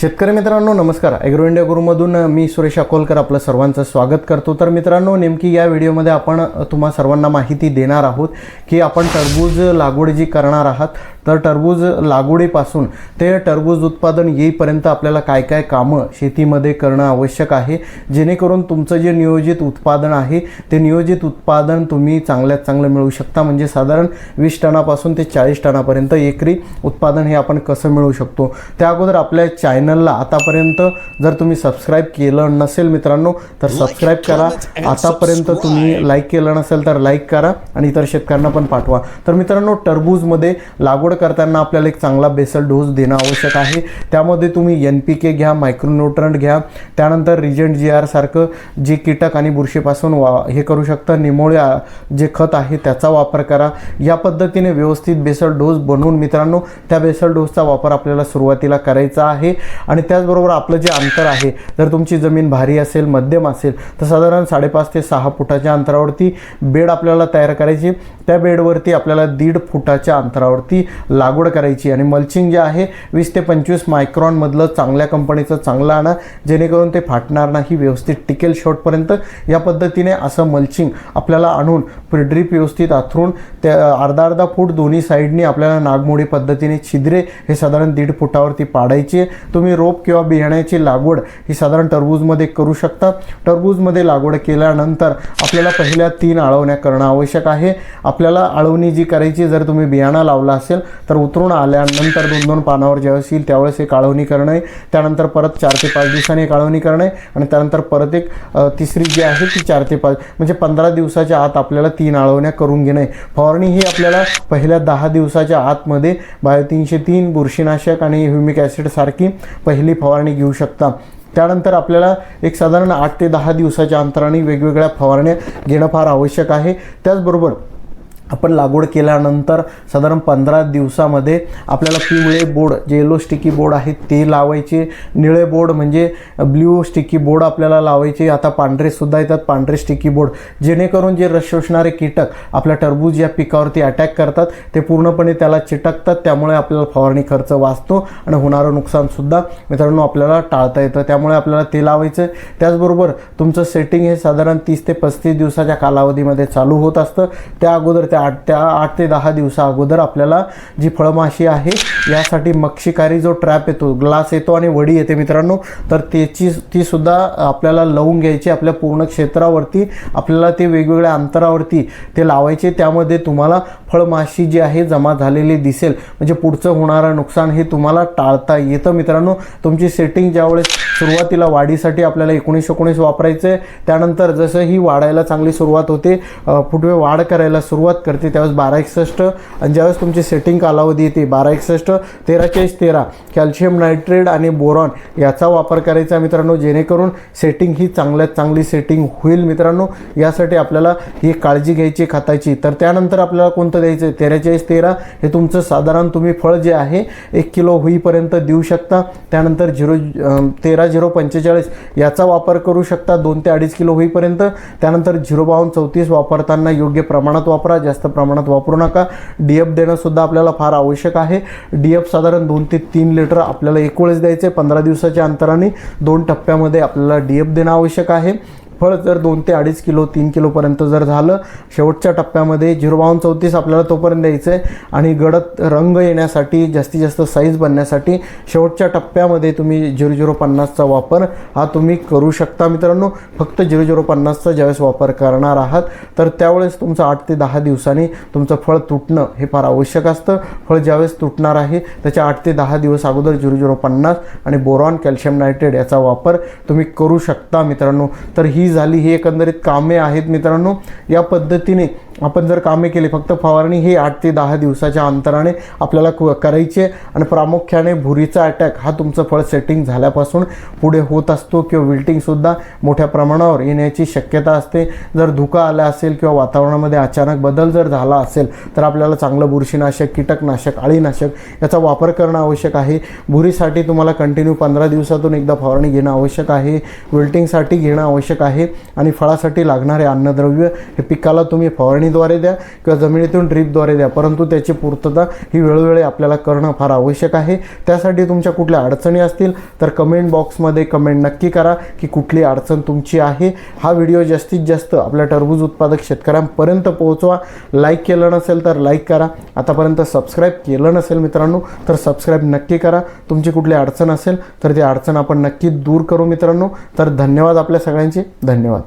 शेतकरी मित्रांनो नमस्कार. ॲग्रो इंडिया गुरुमधून मी सुरेश अकोलकर आपलं सर्वांचं स्वागत करतो. तर मित्रांनो नेमकी या व्हिडिओमध्ये आपण तुम्हा सर्वांना माहिती देणार आहोत की आपण टरबूज लागवड जी करणार आहात तर टरबूज लागवडीपासून ते टरबूज उत्पादन येईपर्यंत आपल्याला काय काय कामं शेतीमध्ये करणं आवश्यक आहे? जेणेकरून तुमचं जे नियोजित उत्पादन आहे ते नियोजित उत्पादन तुम्ही चांगल्यात चांगलं मिळवू शकता. म्हणजे साधारण वीस टनापासून ते चाळीस टनापर्यंत एकरी उत्पादन हे आपण कसं मिळवू शकतो? त्या अगोदर आपल्या चॅनलला आतापर्यंत जर तुम्ही सबस्क्राईब केलं नसेल मित्रांनो तर सबस्क्राईब करा. आतापर्यंत तुम्ही लाईक केलं नसेल तर लाईक करा आणि इतर शेतकऱ्यांना पण पाठवा. तर मित्रांनो टरबूजमध्ये लागवड करताना आपल्याला एक चांगला बेसल डोस देणं आवश्यक आहे. त्यामध्ये तुम्ही एन पी के घ्या मायक्रोन्युट्रंट घ्या त्यानंतर रिजंट जी आरसारखं जे कीटक आणि बुरशीपासून वा हे करू शकता निमोळे जे खत आहे त्याचा वापर करा. या पद्धतीने व्यवस्थित बेसल डोस बनवून मित्रांनो त्या बेसल डोसचा वापर आपल्याला सुरुवातीला करायचा आहे. आणि त्याचबरोबर आपलं जे अंतर आहे जर तुमची जमीन भारी असेल मध्यम असेल तर साधारण साडेपाच ते सहा फुटाच्या अंतरावरती बेड आपल्याला तयार करायची. त्या बेडवरती आपल्याला दीड फुटाच्या अंतरावरती लागवड करायची आणि मल्चिंग जे आहे वीस ते पंचवीस मायक्रॉनमधलं चांगल्या कंपनीचं चांगलं आणा जेणेकरून ते फाटणार नाही व्यवस्थित टिकेल शेवटपर्यंत. या पद्धतीने असं मल्चिंग आपल्याला आणून प्रिड्रीप व्यवस्थित आथरून त्या अर्धा अर्धा फूट दोन्ही साईडनी आपल्याला नागमोडी पद्धतीने छिद्रे हे साधारण दीड फुटावरती पाडायचे तुम्ही रोप किंवा बियाण्याची लागवड ही साधारण टरबूजमध्ये करू शकता. टरबूजमध्ये लागवड केल्यानंतर आपल्याला पहिल्या तीन आळवण्या करणं आवश्यक आहे. आपल्याला आळवणी जी करायची जर तुम्ही बियाणा लावला असेल तर उतरून आल्यानंतर दोन दोन पानावर ज्यावेळेस येईल त्यावेळेस हे काळवणी करणं आहे. त्यानंतर परत चार ते पाच दिवसांनी काळवणी करणं आहे. आणि त्यानंतर परत एक तिसरी जी आहे ती चार ते पाच म्हणजे पंधरा दिवसाच्या आत आपल्याला तीन आळवण्या करून घेणं आहे. फवारणी ही आपल्याला पहिल्या दहा दिवसाच्या आतमध्ये बायो तीनशे तीन बुरशीनाशक आणि ह्युमिक ॲसिड सारखी पहिली फवारणी घेऊ शकता. त्यानंतर आपल्याला एक साधारण आठ ते दहा दिवसाच्या अंतराने वेगवेगळ्या फवारण्या घेणं फार आवश्यक आहे. त्याचबरोबर आपण लागवड केल्यानंतर साधारण पंधरा दिवसामध्ये आपल्याला पिवळे बोर्ड जे येलो स्टिकी बोर्ड आहेत ते लावायचे. निळे बोर्ड म्हणजे ब्ल्यू स्टिकी बोर्ड आपल्याला लावायचे. आता पांढरेसुद्धा येतात पांढरे स्टिकी बोर्ड जेणेकरून जे रस शोषणारे कीटक आपल्या टरबूज या पिकावरती अटॅक करतात ते पूर्णपणे त्याला चिटकतात. त्यामुळे आपल्याला फवारणी खर्च वाचतो आणि होणारं नुकसानसुद्धा मित्रांनो आपल्याला टाळता येतं. त्यामुळे आपल्याला ते लावायचं आहे. त्याचबरोबर तुमचं सेटिंग हे साधारण तीस ते पस्तीस दिवसाच्या कालावधीमध्ये चालू होत असतं. त्या अगोदर त्या आठ त्या आठ ते दहा दिवसा अगोदर आपल्याला जी फळमाशी आहे यासाठी मक्षिकारी जो ट्रॅप येतो ग्लास येतो आणि वडी येते मित्रांनो तर त्याची ती सुद्धा आपल्याला लावून घ्यायची आपल्या पूर्ण क्षेत्रावरती आपल्याला ते वेगवेगळ्या अंतरावरती ते लावायचे. त्यामध्ये तुम्हाला फळमाशी जी आहे जमा झालेली दिसेल. म्हणजे पुढचं होणारं नुकसान हे तुम्हाला टाळता येतं मित्रांनो. तुमची सेटिंग ज्यावेळेस सुरुवातीला वाढीसाठी आपल्याला एकोणीस एकोणीस वापरायचं आहे त्यानंतर जसं ही वाढायला चांगली सुरुवात होते पुढे फुटवे वाढ करायला सुरुवात करते त्यावेळेस बारा एकसष्ट. आणि ज्यावेळेस तुमची सेटिंग कालावधी येते बारा एकसष्ट तेरा चाळीस तेरा. कॅल्शियम नायट्रेट आणि बोरॉन याचा वापर करायचा मित्रांनो जेणेकरून सेटिंग ही चांगल्यात चांगली सेटिंग होईल मित्रांनो. यासाठी आपल्याला ही काळजी घ्यायची खताची. तर त्यानंतर आपल्याला कोणतं द्यायचं तेरा चाळीस तेरा. हे तुमचं साधारण तुम्ही फळ जे आहे एक किलो होईपर्यंत देऊ शकता. त्यानंतर झिरो तेरा झिरो पंचेचाळीस याचा वापर करू शकता. दोन ते अडीच किलो होईपर्यंत. त्यानंतर झिरो बावन्न चौतीस वापरताना योग्य प्रमाणात वापरा. जास्त जास्त प्रमाणात वापरू नका. डी एफ देणंसुद्धा आपल्याला फार आवश्यक आहे. डी एफ साधारण दोन ते तीन लिटर आपल्याला एक वेळेस पंधरा दिवसाच्या अंतराने दोन टप्प्यामध्ये आपल्याला डी एफ देणं आवश्यक आहे. फळ जर दोन ते अडीच किलो तीन किलोपर्यंत जर झालं शेवटच्या टप्प्यामध्ये झिरो बावन्न चौतीस आपल्याला तोपर्यंत द्यायचं आहे आणि गडद रंग येण्यासाठी जास्तीत जास्त साईज बनण्यासाठी शेवटच्या टप्प्यामध्ये तुम्ही झिरो झिरो पन्नासचा वापर हा तुम्ही करू शकता मित्रांनो. फक्त झिरो झिरो पन्नासचा ज्यावेळेस वापर करणार आहात तर त्यावेळेस तुमचं आठ ते दहा दिवसांनी तुमचं फळ तुटणं हे फार आवश्यक असतं. फळ ज्यावेळेस तुटणार आहे त्याच्या आठ ते दहा दिवस अगोदर झिरो झिरो पन्नास आणि बोरॉन कॅल्शियम नायट्रेट याचा वापर तुम्ही करू शकता मित्रांनो. तर ही झाली ही एकंदरीत कामे आहेत मित्रांनो. या पद्धतीने आपण जर कामे केले फक्त फवारणी ही आठ ते दहा दिवसाच्या अंतराने आपल्याला क- करायची आहे आणि प्रामुख्याने भुरीचा अटॅक हा तुमचं फळ सेटिंग झाल्यापासून पुढे होत असतो किंवा विल्टिंगसुद्धा मोठ्या प्रमाणावर येण्याची शक्यता असते. जर धुका आला असेल किंवा वातावरणामध्ये अचानक बदल जर झाला असेल तर आपल्याला चांगलं बुरशीनाशक कीटकनाशक अळीनाशक याचा वापर करणं आवश्यक आहे. भुरीसाठी तुम्हाला कंटिन्यू पंधरा दिवसातून एकदा फवारणी घेणं आवश्यक आहे. विल्टिंगसाठी घेणं आवश्यक आहे. आणि फळासाठी लागणारे अन्नद्रव्य हे पिकाला तुम्ही फवारणी पाणीद्वारे द्या किंवा जमिनीतून ड्रीपद्वारे द्या. परंतु त्याची पूर्तता ही वेळोवेळी आपल्याला करणं फार आवश्यक आहे. त्यासाठी तुमच्या कुठल्या अडचणी असतील तर कमेंट बॉक्समध्ये कमेंट नक्की करा की कुठली अडचण तुमची आहे. हा व्हिडिओ जास्तीत जास्त आपल्या टरबूज उत्पादक शेतकऱ्यांपर्यंत पोहोचवा. लाईक केलं नसेल तर लाईक करा. आतापर्यंत सबस्क्राईब केलं नसेल मित्रांनो तर सबस्क्राईब नक्की करा. तुमची कुठली अडचण असेल तर ती अडचण आपण नक्की दूर करू मित्रांनो. तर धन्यवाद आपल्या सगळ्यांचे. धन्यवाद.